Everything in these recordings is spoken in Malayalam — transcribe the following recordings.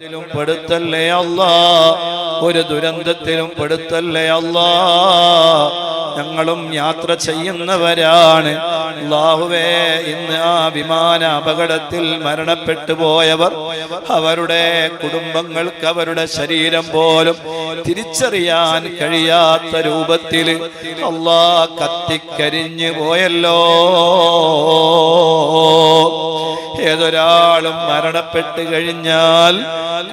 ത്തിലും പെടുത്തല്ലേ അല്ല? ഒരു ദുരന്തത്തിലും പെടുത്തല്ലേ അല്ല? ഞങ്ങളും യാത്ര ചെയ്യുന്നവരാണ്. അള്ളാഹുവേ ഇന്ന് ആ വിമാന അപകടത്തിൽ മരണപ്പെട്ടു പോയവർ അവരുടെ കുടുംബങ്ങൾക്ക് അവരുടെ ശരീരം പോലും തിരിച്ചറിയാൻ കഴിയാത്ത രൂപത്തിൽ അള്ളാ കത്തിക്കരിഞ്ഞു പോയല്ലോ. ഏതൊരാളും മരണപ്പെട്ട് കഴിഞ്ഞാൽ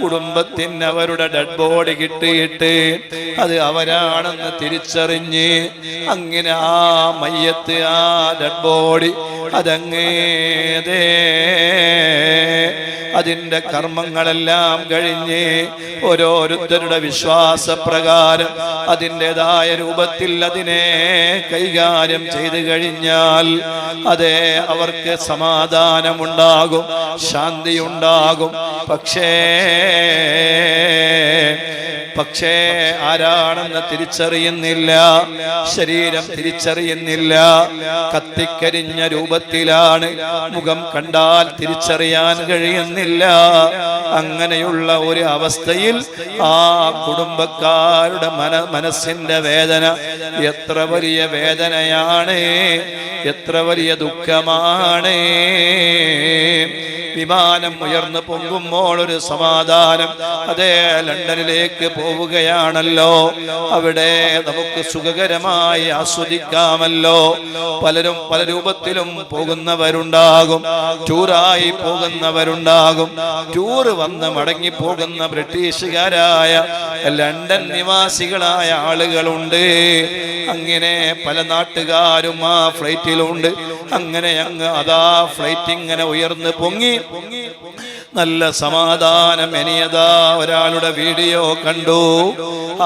കുടുംബത്തിന് അവരുടെ ഡെഡ് ബോഡി കിട്ടിയിട്ട് അത് അവരാണെന്ന് തിരിച്ചറിഞ്ഞ് അങ്ങനെ ആ മയ്യത്ത് ആ ഡെഡ് ബോഡി അതങ്ങേതേ അതിന്റെ കർമ്മങ്ങളെല്ലാം കഴിഞ്ഞ് ഓരോരുത്തരുടെ വിശ്വാസപ്രകാരം അതിന്റെതായ രൂപത്തിൽ അതിനെ കൈകാര്യം ചെയ്തു കഴിഞ്ഞാൽ അതെ അവർക്ക് സമാധാനമുണ്ടാകും ശാന്തിയുണ്ടാകും. പക്ഷേ പക്ഷേ ആരാണെന്ന് തിരിച്ചറിയുന്നില്ല ശരീരം തിരിച്ചറിയുന്നില്ല കത്തിക്കരിഞ്ഞ രൂപത്തിലാണ് മുഖം കണ്ടാൽ തിരിച്ചറിയാൻ കഴിയുന്നില്ല. അങ്ങനെയുള്ള ഒരു അവസ്ഥയിൽ ആ കുടുംബക്കാരുടെ മന മനസ്സിന്റെ വേദന എത്ര വലിയ വേദനയാണ് എത്ര വലിയ ദുഃഖമാണ്. വിമാനം ഉയർന്നു പൊങ്ങുമ്പോൾ ഒരു സമാധാനം അതേ ലണ്ടനിലേക്ക് പോവുകയാണല്ലോ. അവിടെ നമുക്ക് സുഖകരമായി ആസ്വദിക്കാമല്ലോ. പലരും പല രൂപത്തിലും പോകുന്നവരുണ്ടാകും. ടൂറായി പോകുന്നവരുണ്ടാകും. ടൂറ് വന്ന് മടങ്ങി പോകുന്ന ബ്രിട്ടീഷുകാരായ ലണ്ടൻ നിവാസികളായ ആളുകളുണ്ട്. അങ്ങനെ പല നാട്ടുകാരും ആ ഫ്ലൈറ്റിലുണ്ട്. അങ്ങനെ അങ്ങ് അതാ ഫ്ലൈറ്റ് ഇങ്ങനെ ഉയർന്ന് പൊങ്ങി. നല്ല സമാധാനം എനിയതാ ഒരാളുടെ വീഡിയോ കണ്ടു.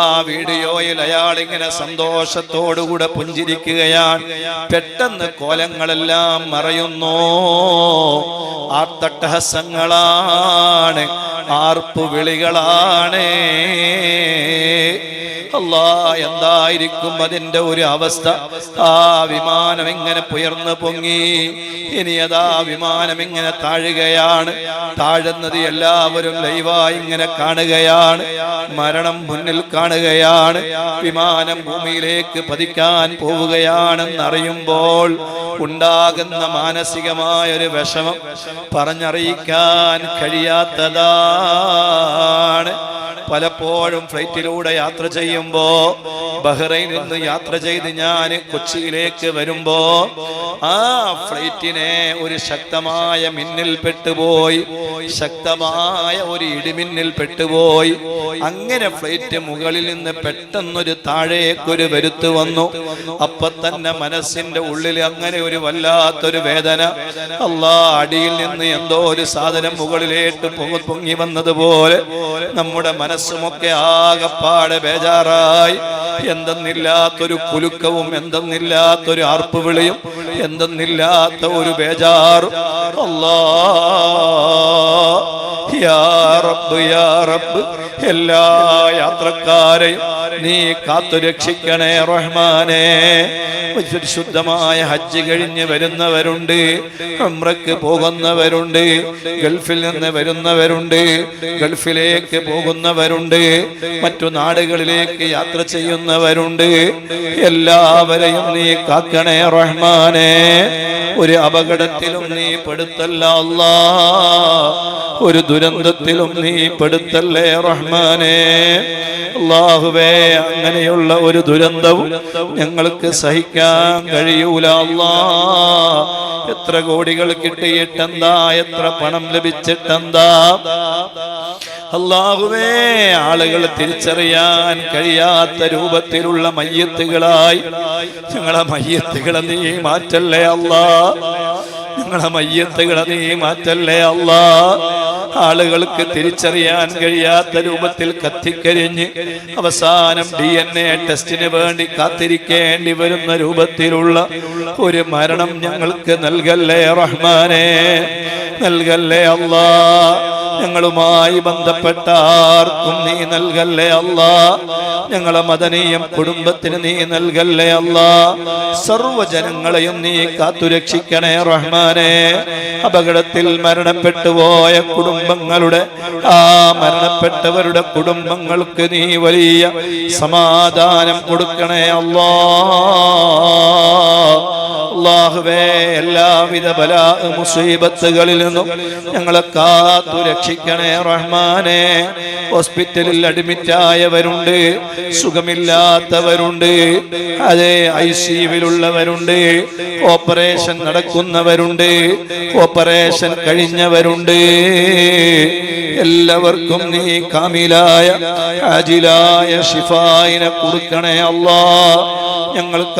ആ വീഡിയോയിൽ അയാൾ ഇങ്ങനെ സന്തോഷത്തോടുകൂടെ പുഞ്ചിരിക്കുകയാണ്. പെട്ടെന്ന് കോലങ്ങളെല്ലാം മറയുന്നു. ആർത്തട്ടഹസങ്ങളാണ് ആർപ്പു വിളികളാണ് അല്ലാ എന്തായിരിക്കും അതിന്റെ ഒരു അവസ്ഥ? ആ വിമാനം എങ്ങനെ പുയർന്നു പൊങ്ങി? ഇനി അതാ വിമാനം ഇങ്ങനെ താഴുകയാണ്. താഴുന്നത് എല്ലാവരും ലൈവായി ഇങ്ങനെ കാണുകയാണ്. മരണം മുന്നിൽ കാണുകയാണ്. വിമാനം ഭൂമിയിലേക്ക് പതിക്കാൻ പോവുകയാണെന്നറിയുമ്പോൾ ഉണ്ടാകുന്ന മാനസികമായ ഒരു വിഷമം പറഞ്ഞറിയിക്കാൻ കഴിയാത്തതാണ്. പലപ്പോഴും ഫ്ലൈറ്റിലൂടെ യാത്ര ചെയ്യുമ്പോ ബഹ്റൈനിൽ നിന്ന് യാത്ര ചെയ്ത് ഞാൻ കൊച്ചിയിലേക്ക് വരുമ്പോ ആ ഫ്ലൈറ്റിനെ ഒരു ശക്തമായ മിന്നിൽ പെട്ടുപോയി ശക്തമായ ഒരു ഇടിമിന്നിൽ പെട്ടുപോയി. അങ്ങനെ ഫ്ലൈറ്റ് മുകളിൽ നിന്ന് പെട്ടെന്നൊരു താഴേക്കൊരു വരുത്ത് വന്നു. അപ്പൊ തന്നെ മനസ്സിന്റെ ഉള്ളിൽ അങ്ങനെ ഒരു വല്ലാത്തൊരു വേദന. അല്ലാ അടിയിൽ നിന്ന് എന്തോ ഒരു സാധനം മുകളിലേട്ട് പൊങ്ങി വന്നതുപോലെ നമ്മുടെ മനസ്സുമൊക്കെ ആകപ്പാടെ ബേജാറായി. എന്തെന്നില്ലാത്തൊരു കുലുക്കവും എന്തെന്നില്ലാത്തൊരു ആർപ്പ് വിളിയും എന്തെന്നില്ലാത്ത ഒരു ബേജാറും. അല്ലാ യാ റബ്ബ് യാ റബ്ബ് എല്ലാ യാത്രക്കാരെയും നീ കാത്തു രക്ഷിക്കണേ റഹ്മാനേ. ശുദ്ധമായ ഹജ്ജ് കഴിഞ്ഞ് വരുന്നവരുണ്ട് ഉംറക്ക് പോകുന്നവരുണ്ട് ഗൾഫിൽ നിന്ന് വരുന്നവരുണ്ട് ഗൾഫിലേക്ക് പോകുന്നവരുണ്ട് മറ്റു നാടുകളിലേക്ക് യാത്ര ചെയ്യുന്നവരുണ്ട്. എല്ലാവരെയും നീ കാക്കണേ റഹ്മാനെ. ഒരു അപകടത്തിലും നീ പെടുത്തല്ല അല്ലാ ഒരു ദുരന്തത്തിലും നീ പെടുത്തല്ലേ റഹ്മാനെ? അള്ളാഹുവേ അങ്ങനെയുള്ള ഒരു ദുരന്തവും ഞങ്ങൾക്ക് സഹിക്കാൻ കഴിയൂല. അള്ളാ എത്ര കോടികൾ കിട്ടിയിട്ടെന്താ? എത്ര പണം ലഭിച്ചിട്ടെന്താ? അള്ളാഹുവേ ആളുകൾ തിരിച്ചറിയാൻ കഴിയാത്ത രൂപത്തിലുള്ള മയ്യത്തുകളായി ഞങ്ങളെ മയ്യത്തുകളെ നീ മാറ്റല്ലേ? അല്ലാ ഞങ്ങളെ മയ്യത്തുകളെ നീ മാറ്റല്ലേ? അല്ലാ ആളുകൾക്ക് തിരിച്ചറിയാൻ കഴിയാത്ത രൂപത്തിൽ കത്തിക്കരിഞ്ഞ് അവസാനം ഡി എൻ എ ടെസ്റ്റിന് വേണ്ടി കാത്തിരിക്കേണ്ടി വരുന്ന രൂപത്തിലുള്ള ഒരു മരണം ഞങ്ങൾക്ക് നൽകല്ലേ റഹ്മാനെ? നൽകല്ലേ അല്ലാ? ഞങ്ങളുമായി ബന്ധപ്പെട്ട ആർക്കും നീ നൽകല്ലേ അല്ല? ഞങ്ങളെ മദനീയം കുടുംബത്തിന് നീ നൽകല്ലേ അല്ല? സർവജനങ്ങളെയും നീ കാത്തുരക്ഷിക്കണേ റഹ്മാനെ. അപകടത്തിൽ മരണപ്പെട്ടു പോയ കുടുംബങ്ങളുടെ ആ മരണപ്പെട്ടവരുടെ കുടുംബങ്ങൾക്ക് നീ വലിയ സമാധാനം കൊടുക്കണേ അല്ലാ. അള്ളാഹുവേ എല്ലാവിധ ബല മുസീബത്തുകളിൽ നിന്നും ഞങ്ങളെ കാത്തു രക്ഷിക്കണേ റഹ്മാനെ. ഹോസ്പിറ്റലിൽ അഡ്മിറ്റ് ആയവരുണ്ട് സുഖമില്ലാത്തവരുണ്ട് അതെ ഐ സിയുവിലുള്ളവരുണ്ട് ഓപ്പറേഷൻ നടക്കുന്നവരുണ്ട് ഓപ്പറേഷൻ കഴിഞ്ഞവരുണ്ട്. എല്ലാവർക്കും നീ കാമിലായ അജിലായ ഷിഫായിനെ കൊടുക്കണേ അള്ളാ. ഞങ്ങൾ